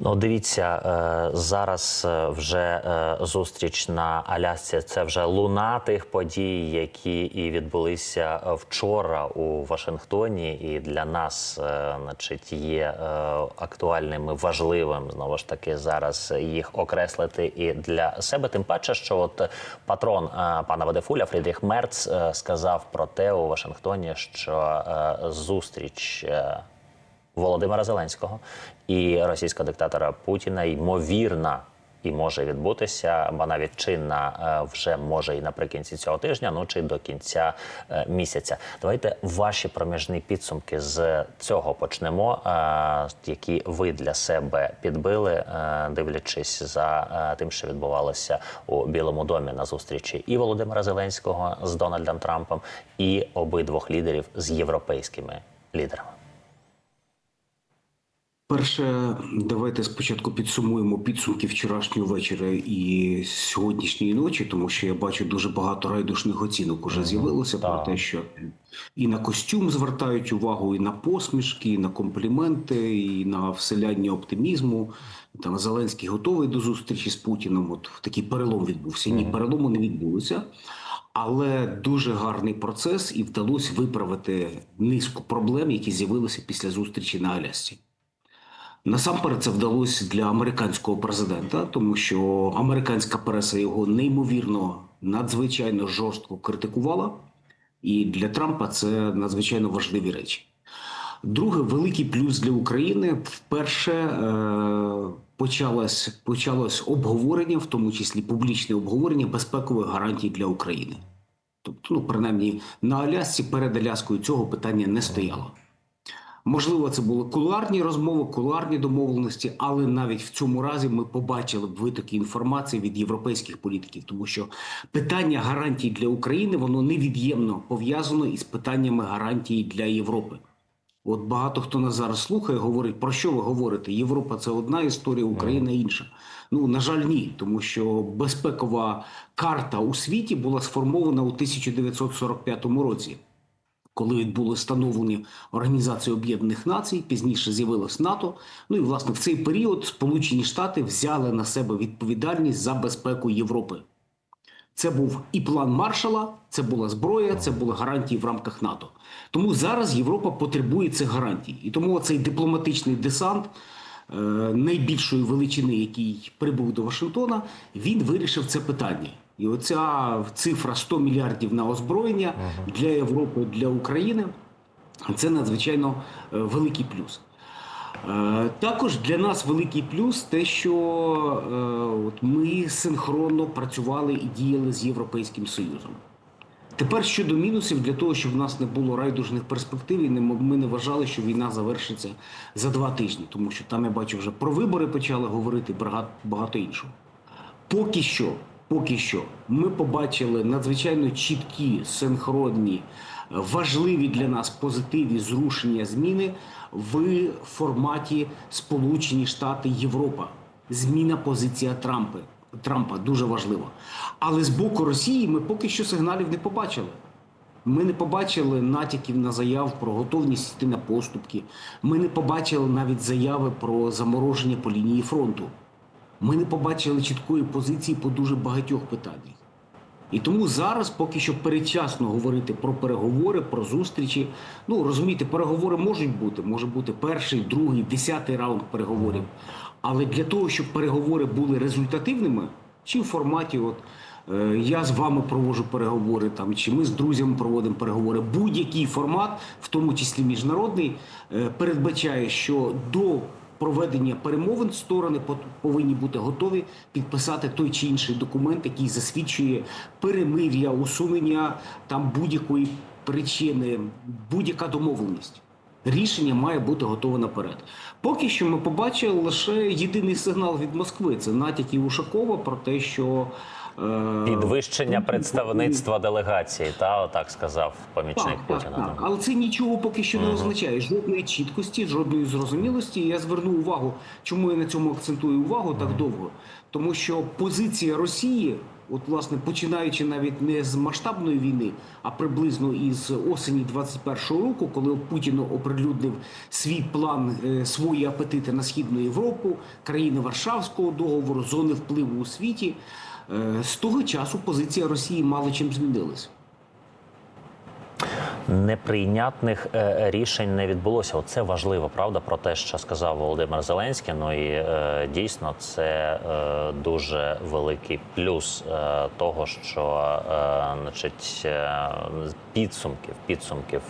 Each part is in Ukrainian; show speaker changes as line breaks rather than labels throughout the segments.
Ну, дивіться, е, зараз е, вже е, зустріч на Алясці. Це вже луна тих подій, які і відбулися вчора у Вашингтоні. І для нас, значить, є актуальним і важливим знову ж таки зараз їх окреслити і для себе. Тим паче, що от патрон пана Вадефуля Фрідріх Мерц сказав про те у Вашингтоні, що зустріч. Володимира Зеленського і російського диктатора Путіна ймовірна і може відбутися, бо навіть чинна е, вже може і наприкінці цього тижня, ну чи до кінця е, місяця. Давайте ваші проміжні підсумки з цього почнемо, е, які ви для себе підбили, дивлячись за тим, що відбувалося у Білому домі на зустрічі і Володимира Зеленського з Дональдом Трампом, і обидвох лідерів з європейськими лідерами.
Перше, давайте спочатку підсумуємо підсумки вчорашнього вечора і сьогоднішньої ночі, тому що я бачу дуже багато райдушних оцінок уже з'явилося про те, що і на костюм звертають увагу, і на посмішки, і на компліменти, і на вселяння оптимізму. Там Зеленський готовий до зустрічі з Путіним. От такий перелом відбувся. Ні, перелому не відбулося. Але дуже гарний процес, і вдалося виправити низку проблем, які з'явилися після зустрічі на Алясці. Насамперед це вдалося для американського президента, тому що американська преса його неймовірно надзвичайно жорстко критикувала, і для Трампа це надзвичайно важливі речі. Друге, великий плюс для України вперше е, почалось, почалось обговорення, в тому числі публічне обговорення безпекових гарантій для України. Тобто, ну принаймні на Алясці перед Аляскою цього питання не стояло. Можливо, це були кулуарні розмови, кулуарні домовленості, але навіть в цьому разі ми побачили б витоки інформації від європейських політиків, тому що питання гарантій для України воно невід'ємно пов'язано із питаннями гарантій для Європи. От багато хто нас зараз слухає, говорить, про що ви говорите? Європа це одна історія, Україна інша. Ну на жаль, ні, тому що безпекова карта у світі була сформована у 1945 році коли відбуло встановлені Організації Об'єднаних Націй, пізніше з'явилось НАТО. Ну і власне в цей період Сполучені Штати взяли на себе відповідальність за безпеку Європи. Це був і план Маршала, це була зброя, це були гарантії в рамках НАТО. Тому зараз Європа потребує цих гарантій. І тому цей дипломатичний десант найбільшої величини, який прибув до Вашингтона, він вирішив це питання. І оця цифра 100 мільярдів на озброєння для Європи, для України це надзвичайно е, великий плюс. Е, Також для нас великий плюс те, що е, от ми синхронно працювали і діяли з Європейським Союзом. Тепер щодо мінусів, для того, щоб в нас не було райдужних перспектив, і ми не вважали, що війна завершиться за два тижні, тому що там я бачу вже про вибори почали говорити багато, іншого. Поки що, поки що, ми побачили надзвичайно чіткі, синхронні, важливі для нас позитиві зрушення зміни в форматі Сполучені Штати Європа. Зміна позиція Трампа. Трампа дуже важлива. Але з боку Росії ми поки що сигналів не побачили. Ми не побачили натяків на заяв про готовність йти на поступки. Ми не побачили навіть заяви про замороження по лінії фронту. Ми не побачили чіткої позиції по дуже багатьох питаннях. І тому зараз поки що передчасно говорити про переговори, про зустрічі. Ну розумієте, переговори можуть бути. Може бути перший, другий, десятий раунд переговорів. Але для того, щоб переговори були результативними, чи в форматі, от е, я з вами проводжу переговори, там чи ми з друзями проводимо переговори, будь-який формат, в тому числі міжнародний, е, передбачає, що до проведення перемовин сторони повинні бути готові підписати той чи інший документ, який засвідчує перемир'я, усунення там будь-якої причини, будь-яка домовленість. Рішення має бути готове наперед. Поки що ми побачили лише єдиний сигнал від Москви. Це натяки Ушакова про те, що е,
Підвищення
Путін-
представництва делегації, та отак сказав помічник
Так, так, так. Але це нічого поки що не означає. Жодної чіткості, жодної зрозумілості. Я зверну увагу, чому я на цьому акцентую увагу так довго. Тому що позиція Росії, от власне починаючи навіть не з масштабної війни, а приблизно із осені 21-го року, коли Путін оприлюднив свій план, е, свої апетити на східну Європу, країни Варшавського договору, зони впливу у світі. е, З того часу позиція Росії мало чим змінилась.
Неприйнятних е, рішень не відбулося. Оце важливо, правда, про те, що сказав Володимир Зеленський. Ну і е, дійсно це е, дуже великий плюс того, що значить, підсумків підсумків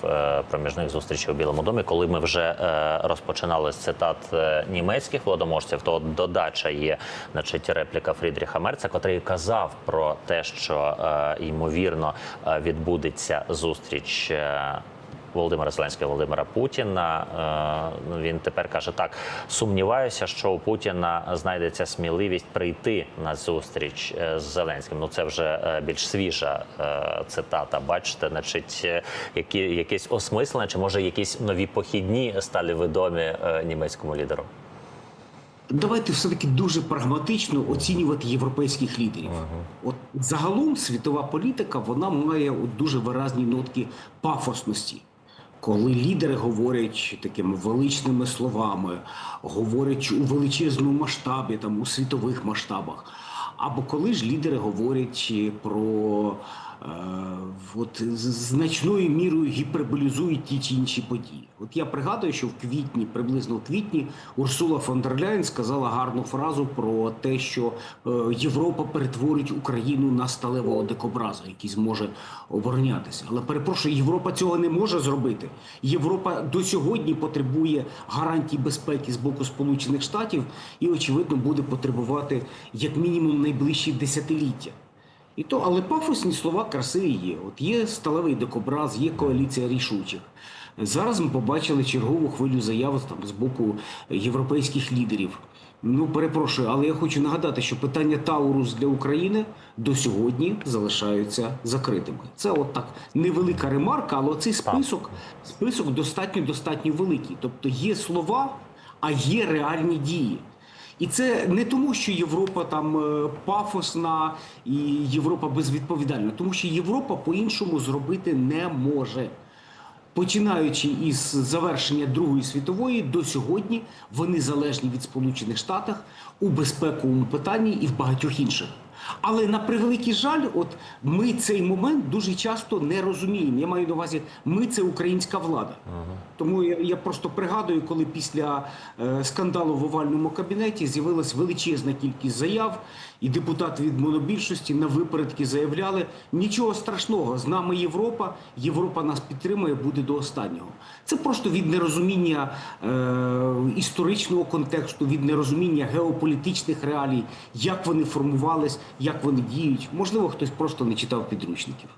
проміжних зустрічей у Білому домі, коли ми вже розпочинали з цитат німецьких владоможців, то додача є значить, репліка Фрідріха Мерца, котрий казав про те, що ймовірно відбудеться зустріч. Е, Володимира Зеленського, Володимира Путіна. Е, ну, Він тепер каже так: сумніваюся, що у Путіна знайдеться сміливість прийти на зустріч е, з Зеленським. Ну це вже більш свіжа цитата. Бачите, значить, які якесь осмислення, чи може якісь нові похідні стали відомі німецькому лідеру?
Давайте все-таки дуже прагматично оцінювати європейських лідерів. От загалом світова політика вона має от дуже виразні нотки пафосності. Коли лідери говорять такими величними словами, говорять у величезному масштабі, там у світових масштабах, або коли ж лідери говорять про от, значною мірою гіперболізують ті чи інші події. От я пригадую, що в квітні, приблизно в квітні, Урсула фон дер Ляйн сказала гарну фразу про те, що е, Європа перетворить Україну на сталевого дикобраза, який зможе оборонятися. Але перепрошую, Європа цього не може зробити. Європа до сьогодні потребує гарантій безпеки з боку Сполучених Штатів і, очевидно, буде потребувати як мінімум найближчі десятиліття. І то, але пафосні слова красиві є. От є сталевий дикобраз, є коаліція рішучих. Зараз ми побачили чергову хвилю заяв там з боку європейських лідерів. Ну, перепрошую, але я хочу нагадати, що питання Таурус для України до сьогодні залишаються закритими. Це от так невелика ремарка, але цей список, список достатньо достатньо великий. Тобто є слова, а є реальні дії. І це не тому, що Європа там е, пафосна і Європа безвідповідальна, тому що Європа по-іншому зробити не може. Починаючи із завершення Другої світової до сьогодні, вони залежні від Сполучених Штатів у безпековому питанні і в багатьох інших. Але на превеликий жаль, от ми цей момент дуже часто не розуміємо. Я маю на увазі, ми це українська влада. Тому я, я просто пригадую, коли після е, скандалу в овальному кабінеті з'явилась величезна кількість заяв, і депутати від монобільшості на випередки заявляли: нічого страшного, з нами Європа, Європа нас підтримує, буде до останнього. Це просто від нерозуміння е, історичного контексту, від нерозуміння геополітичних реалій, як вони формувались, як вони діють. Можливо, хтось просто не читав підручників.